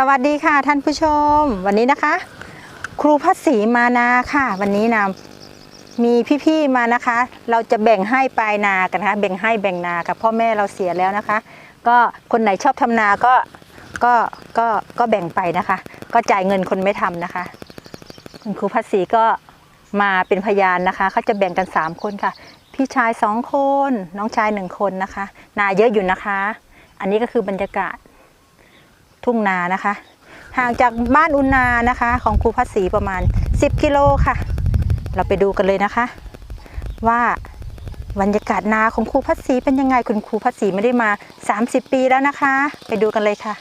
สวัสดีค่ะท่านผู้ชม วันนี้นะคะ ครูพัศรีมานาค่ะ วันนี้นะมีพี่ๆมานะคะ เราจะแบ่งให้ปลายนากันนะคะแบ่งให้แบ่งนาค่ะพ่อแม่เราเสียแล้วนะคะ ก็คนไหนชอบทำนาก็ก็ก็ก็แบ่งไปนะคะ ก็จ่ายเงินคนไม่ทำนะคะ คุณครูพัศรีก็มาเป็นพยานนะคะเขาจะแบ่งกัน 3 คนค่ะ พี่ชายสองคนน้องชายหนึ่งคนนะคะ นาเยอะอยู่นะคะ อันนี้ก็คือบรรยากาศ ทุ่งนานะคะ ห่างจากบ้านอุณนานะคะ ของครูพัศรีประมาณ 10 กิโลค่ะ เราไปดูกันเลยนะคะ ว่าบรรยากาศนาของครูพัศรีเป็นยังไงคุณครูพัศรีไม่ได้มา 30 ปีแล้วนะคะ ไปดูกันเลยค่ะ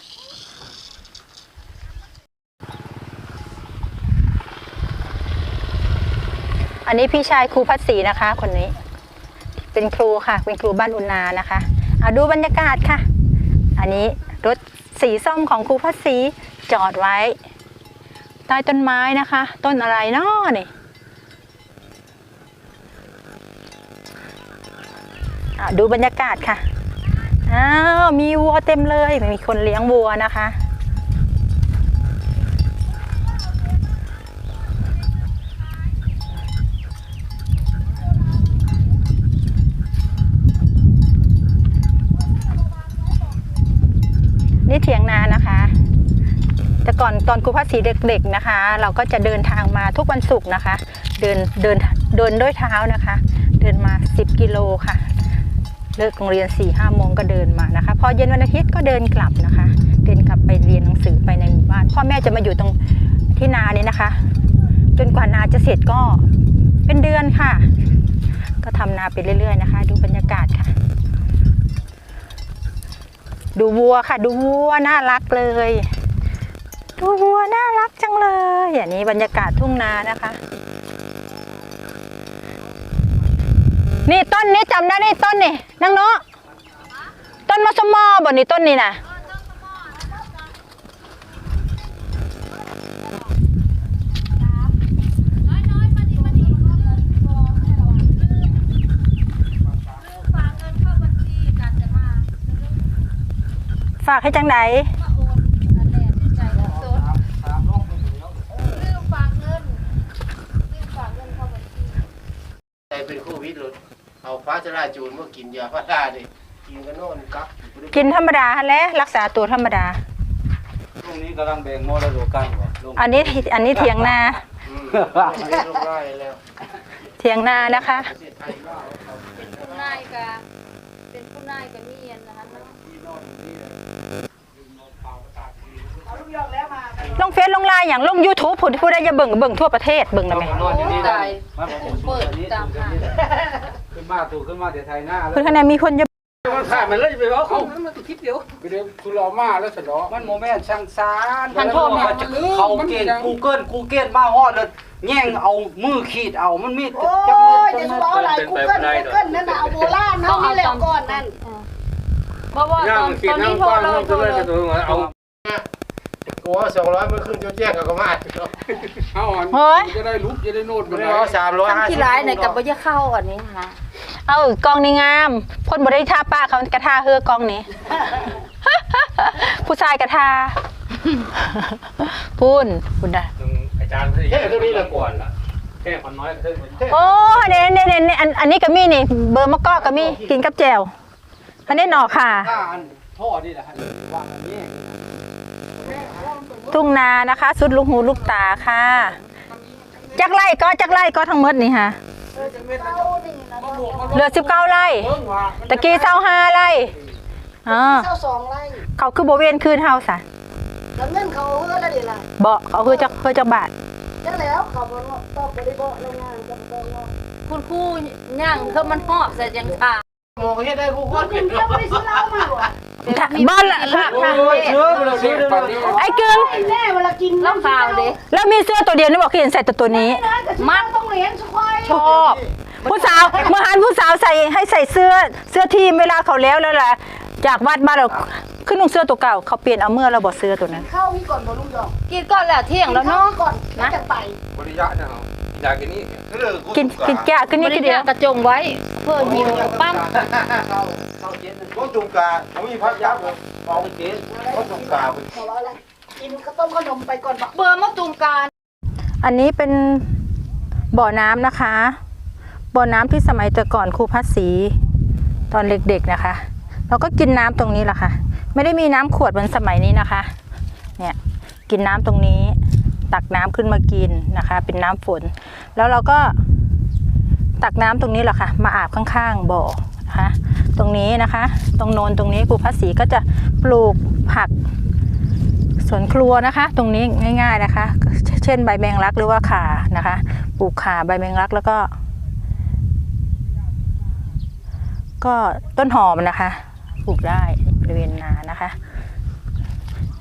อันนี้พี่ชายครูพัศรีนะคะ คนนี้ เป็นครูค่ะ เป็นครูบ้านอุณนานะคะเอาดูบรรยากาศค่ะ อันนี้รถ สีส้มของครูพัศรีจอดไว้ ใต้ต้นไม้นะคะ ต้นอะไรนาะนี่อะดูบรรยากาศค่ะอ้าวมีวัวเต็มเลย มีคนเลี้ยงวัวนะคะ ถียงนานะคะ แต่ก่อนตอนครูพัศรีเด็กๆนะคะ เราก็จะเดินทางมาทุกวันศุกร์นะคะ เดินเดินเดินด้วยเท้านะคะ เดินมา 10 กิโลค่ะ เลิกโรงเรียน4ี่ห้าโมงก็เดินมานะคะ พอเย็นวันอาทิตย์ก็เดินกลับนะคะ เดินกลับไปเรียนหนังสือไปในหมู่บ้าน พ่อแม่จะมาอยู่ตรงที่นานี้นะคะ จนกว่านาจะเสร็จก็เป็นเดือนค่ะ ก็ทำนาไปเรื่อยๆนะคะ ดูบรรยากาศค่ะ ดูวัวค่ะ ดูวัวน่ารักเลย ดูวัวน่ารักจังเลย อย่างนี้บรรยากาศทุ่งนานะคะ นี่ต้นนี้จำได้นี่ต้นนี่นางเนาะต้นมะสมอบ่นี่ต้นนี่นะ ฝากให้จังไหนใจเป็นโควิดหลุดเอาฟ้าจะราจูนมากินยาพาราดิกินกันโน่นกักกินธรรมดาฮะแหล้วรักษาตัวธรรมดาช่วงนี้กำลังแบ่งมรดกกันว่ะลงอันนี้อันนี้เถียงนาอืมไม่ลูกไล่แล้วเถียงนานะคะประเทศไทยก็เอาเอาเป็นผู้นายกะเป็นผู้นายกะเมียนนะคะเนาะ ลงเฟซลงไลน์อย่างลง YouTube ผู้ที่ผู้ได้จะเบิ่งก็เบิ่งทั่วประเทศเบิ่งนะแม่นอนอยู่นี่ได้ตายมันผมเปิดนี้ขึ้นมาถูกขึ้นมาแต่ไทยหน้าแล้เพิ่วนคะแนนมีคนจะมันถ่ายมันเลยไปเอาเขามันคลิปเดียวไปเดี๋ยวคุณรอมาแล้วฉันรอมันโมแม่นช่างซานเขาเก่งกูเกิลกูเกิลมาฮอดเลยแย่งเอามือขีดเอามันมีโอ้ยจะสู้เอาอะไรกูเกิลกูเกิลนั่นน่ะเอาโบราณเนาะนี่แหละก่อนนั่นเพราะว่าตอนตอนนี้โทรเลยโทรเลยเอา กูว่าสองร้อยมันขึ้นจนแจ้งกับกมาดเอาอ่อนเฮ้ย จะได้ลุกจะได้โนดมันเอาสามร้อยห้าสิที่บร้ายเนี่ยกับบ่จะเข้าอันนี้นะ เอากองนี่งามคนบ่ได้ท่าป้าเขากระทาเฮือกองนี้ ผู้ชายกระทาพูนพูนได้อาจารย์แค่ตัวนี้ละก่อนแค่คนน้อยขึ้นโอ้เนี่ยเนี่ยเนี่ยเนี่ยอันอันนี้ก็มีนี่ เบอร์มะกอกก็มีกินกับแจ่วอันนี้หน่อค่ะ ถ้าอันท่อนี่แหละฮะวางอันนี้ ทุ่งนานะคะ สุดลูกหูลูกตาค่ะ จักไร่ก็จักไร่ก็ทั้งหมดนี่ค่ะเหลือสิบเก้าไร่ตะกี้เศร้าห้าไร่อ๋อเจ้าสองไร่เขาคือโบเวนคืนเฮาสะแล้วเงินเขาเฮือแล้วดิล่ะบอกเขาคือจักคือจักบาทจังแล้วเขาบ่ตอบบ่ได้บ่โรงงานก็บ่เนาะคุณครูย่างเพิ่มมันหอบใส่จังค่ะ มองเฮ็ดได้ผู้คนกินเจ้าบ่ได้ซื้อเหล้ามาบ่บ้านละละโอ้ยเชื่อเราเชื่อปันนี้ไอ้กึ่งไอ้แน่เวลากินแล้วข่าวเด้แล้วมีเสื้อตัวเดียวนี่บอกเห็นใส่ตัวตัวนี้มันต้องเลี้ยงสุขอยชอบผู้สาวเมื่อหันผู้สาวใส่ให้ใส่เสื้อเสื้อทีมเวลาเขาแล้วแล้วล่ะจากวัดมาเราขึ้นนุ่งเสื้อตัวเก่าเขาเปลี่ยนเอาเมื่อเราบอกเสื้อตัวนั้นเข้ามีก่อนบ่ลุงดอกกินก่อนแล้วเที่ยงแล้วเนาะก่อนนะจะไปบริยะนะ อยากกินนี่กินกินแก่กินบนี่ริกินเดีจายวคกระจงไว้ เพื่อหิวปั้มก็จุงกาเขามีพักยักษ์เอาไปเกณฑ์ก็จุงกาไปขอร้อยละกินข้าวต้มขนมไปก่อนบอกเบอร์มะตูมการอันนี้เป็นบ่อน้ำนะคะ บ่อน้ำที่สมัยแต่ก่อนครูพัดศรีตอนเด็กๆนะคะ เราก็กินน้ำตรงนี้แหละค่ะ ไม่ได้มีน้ำขวดเหมือนสมัยนี้นะคะ เนี่ยกินน้ำตรงนี้ ตักน้ำขึ้นมากินนะคะ เป็นน้ำฝน แล้วเราก็ตักน้ำตรงนี้แหละค่ะ มาอาบข้างๆบ่อนะคะตรงนี้นะคะ ตรงโนนตรงนี้ครูพัดศรีก็จะปลูกผักสวนครัวนะคะ ตรงนี้ง่าย ๆนะคะ เช่นใบแมงลักหรือว่าข่านะคะ ปลูกข่าใบแมงลักแล้วก็ ก็ต้นหอมนะคะ ปลูกได้บริเวณนานะคะ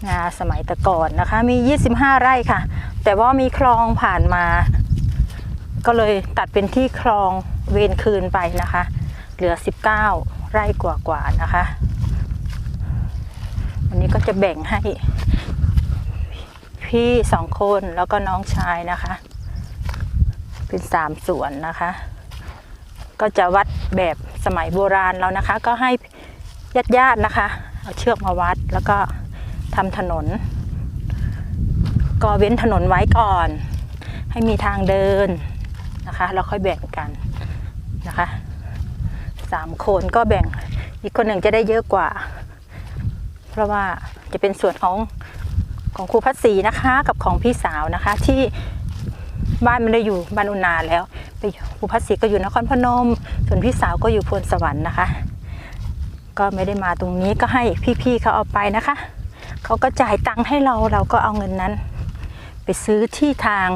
นาสมัยต่ก่อนนะคะ มี 25 ไร่ค่ะ แต่ว่ามีคลองผ่านมา ก็เลยตัดเป็นที่คลองเวนคืนไปนะคะ เหลือ 19 ไร่กว่าๆนะคะ วันนี้ก็จะแบ่งให้ พี่สองคนแล้วก็น้องชายนะคะ เป็นสามส่วนนะคะ ก็จะวัดแบบสมัยโบราณแล้วนะคะ ก็ให้ญาติๆนะคะ เอาเชือกมาวัดแล้วก็ ทำถนน ก็เว้นถนนไว้ก่อน ให้มีทางเดินนะคะแล้วค่อยแบ่งกันนะคะสามคนก็แบ่งอีกคนหนึ่งจะได้เยอะกว่า เพราะว่าจะเป็นส่วนของของครูพัศรีนะคะกับของพี่สาวนะคะ ที่บ้านไม่ได้อยู่บ้านอุนาแล้วไปครูพัศรีก็อยู่นครพนม ส่วนพี่สาวก็อยู่พลสวรรค์นะคะ ก็ไม่ได้มาตรงนี้ก็ให้พี่ๆเขาเอาไปนะคะ เขาก็จ่ายตังค์ให้เราเราก็เอาเงินนั้น ไปซื้อที่ทาง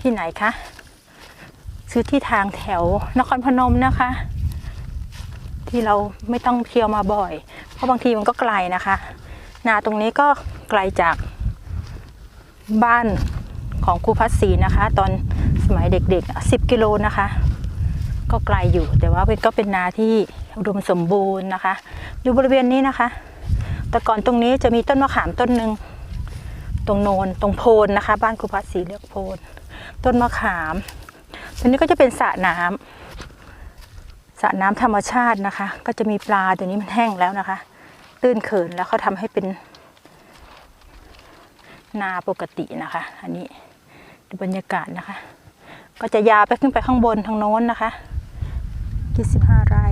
ที่ไหนคะ ซื้อที่ทางแถวนครพนมนะคะ ที่เราไม่ต้องเที่ยวมาบ่อย เพราะบางทีมันก็ไกลนะคะนาตรงนี้ก็ไกลจากบ้านของครูพัชศรีนะคะ ตอนสมัยเด็กๆ 10 กิโลนะคะ ก็ไกลอยู่แต่ว่าก็เป็นนาที่อุดมสมบูรณ์นะคะ อยู่บริเวณนี้นะคะ แต่ก่อนตรงนี้จะมีต้นมะขามต้นหนึ่งตรงโนนตรงโพนนะคะ บ้านครูพัศรีเรียกโพนต้นมะขามตรงนี้ก็จะเป็นสระน้ำสระน้ำธรรมชาตินะคะ ก็จะมีปลาตัวนี้มันแห้งแล้วนะคะ ตื้นเขินแล้วเขาทำให้เป็นนาปกตินะคะ อันนี้ดูบรรยากาศนะคะ ก็จะยาวไปขึ้นไปข้างบนทางโน้นนะคะ 25 ไร่